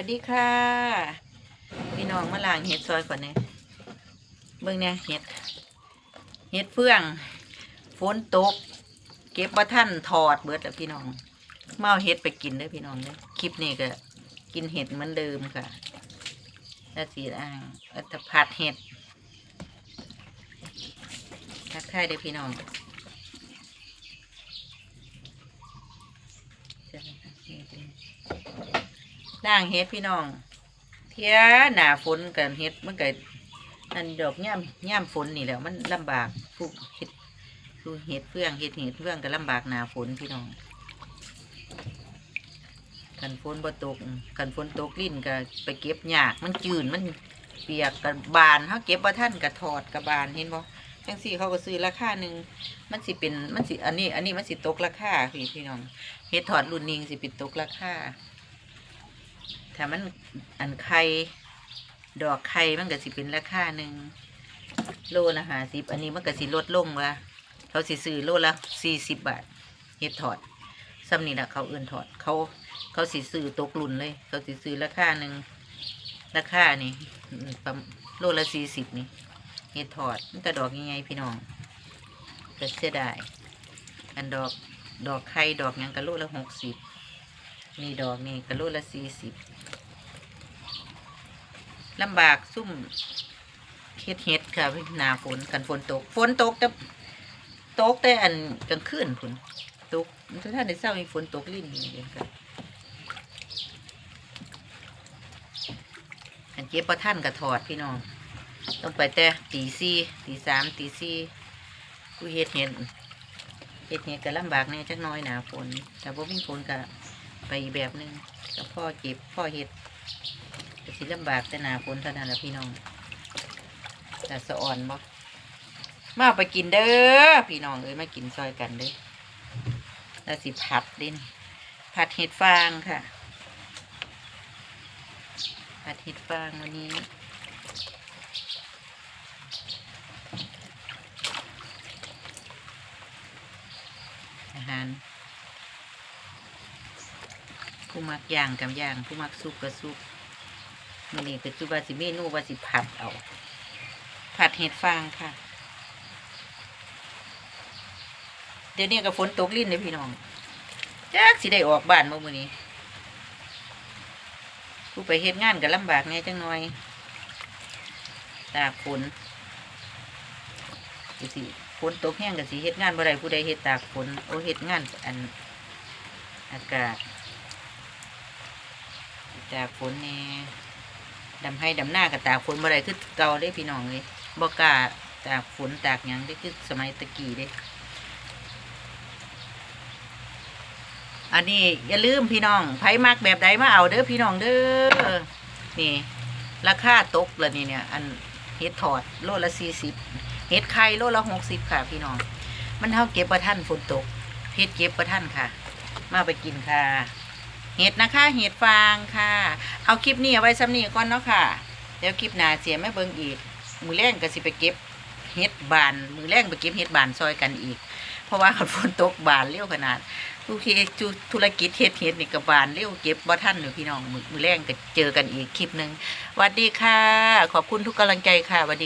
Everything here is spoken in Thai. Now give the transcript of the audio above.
วัสดีค่ะ พี่น้องมาล้างเห็ดซอยก่อนเนี่ยเบิ่งเนี่ยเห็ด เห็ดเฟืองฝนตก เก็บว่าท่านถอดเบิดแล้วพี่น้องมาเอาเห็ดไปกินเด้อพี่น้องเด้อคลิปนี้ก็กินเห็ดเหมือนเดิมค่ะแล้วสีอ่างอัตผัดเห็ดทักทายเด้อพี่น้อง ล่างเห็ดพี่น้อง เทียหนาฝนกันเห็ดมันก็อันดอกย่ำย่ำฝนนี่แหละมันลำบากปลูกเห็ดปลูกเห็ดเฟื่องเห็ดเห็ดเฟื่องก็ลำบากหนาฝนพี่น้องกันฝนบ่ตกกันฝนตกลิ้นก็ไปเก็บหยากมันจืดมันเปียกกับบานเขาเก็บบ่ท่านกับถอดกับบานเห็นบ่จังสี่เขาก็ซื้อราคาหนึ่งมันสิเป็นมันสิอันนี้ อันนี้มันสิตกราคาพี่พี่น้องเห็ดถอดรุ่นนี้สิเป็นตกราคา ถ้ามันอันไข่ดอกไข่มันก็สิเป็นราคาหนึ่งโลละหาสิบอันนี้มันก็สิลดลงว่าเขาสิซื้อโลละสี่สิบบาทเห็ดถอดซ้ำนี่แหละเขาเอื่นถอดเขาเขาสิซื้อตกรุ่นเลย เขาสิซื้อราคาหนึ่งราคานี่ประมาณโลละสี่สิบนี่เห็ดถอดมันก็ดอกยังไงพี่น้องก็เสียดายอันดอกดอกไข่ดอกยังก็โลละหกสิบ นี่ดอกนี่กระโลละสี่สิบลำบากซุ่มเฮ็ดเฮ็ดค่ะหนาฝนกันฝนตก ฝนตกแต่ตกแต่อันกลางคืนฝนตกถ้าท่านในเศร้ามีฝนตกลิ้นนี่เดียวกันอันเก็บประท่านกับถอดพี่น้องต้องไปแต่ตีสี่ตีสามตีสี่กูเฮ็ดเฮ็ดเฮ็ดเฮ็ดก็ลำบากแน่จักน้อยหนาฝนแต่ว่ามีฝนก็ ไปอีกแบบหนึงกับพ่อเก็บพ่อเห็ดก็สิลำบากแต่หนาฝนเท่านั้นแหละพี่น้องแต่สะอ่อนบ่มาไปกินเด้อพี่น้องเอ้ยมากินซอยกันเด้อแล้วสิผัดดินผัดเห็ดฟางค่ะผัดเห็ดฟางวันนี้อาหาร ผู้มักย่างกับย่าง ผู้มักซุปกับซุปมันนี่ก็จุบาสิเมนูว่าสิผัดเอา ผัดเห็ดฟางค่ะ เดี๋ยวนี้ก็ฝนตกลิ้นเลยพี่น้องจักสิได้ออกบ้านเมื่อมื้อนี้ผู้ไปเฮ็ดงานก็ลำบากแหน่จังหน่อยตากฝนสิฝนตกแห้งก็สิเฮ็ดงานบ่ได้ผู้ใดเฮ็ดตากฝนโอ้เฮ็ดงานอันอากาศ จากฝนแน่ดำให้ดำหน้ากับตากฝนบ่ได้คือเก่าได้พี่น้องเลยบ่กล้าตากฝนตากหยังได้คือสมัยตะกี้เด้อันนี้อย่าลืมพี่น้องไผมักแบบใดมาเอาเด้อพี่น้องเด้อนี่ ราคาตกแล้วนี่เนี่ย อันเห็ดถอดโลละสี่สิบเห็ดไข่โลละหกสิบค่ะพี่น้อง มันเท่าเก็บประท่านฝนตกเห็ดเก็บประท่านค่ะ มาไปกินค่ะ เห็ดนะคะ เห็ดฟางค่ะ เอาคลิปนี้เอาไว้ซ้ำนี้ก่อนเนาะค่ะ เดี๋ยวคลิปหน้าเสียไม่เบิ่งอีก มือแรงก็สิไปเก็บเห็ดบาน มือแรงไปเก็บเห็ดบานซอยกันอีก เพราะว่าฝนตกบานเร็วขนาดทุกทีธุรกิจเห็ดเห็ดนี่ก็บบานเร็วเก็บบ่ท่านอยู่พี่น้องมือมือแรงก็เจอกันอีกคลิปหนึ่งสวัสดีค่ะ ขอบคุณทุกกำลังใจค่ะสวัสดี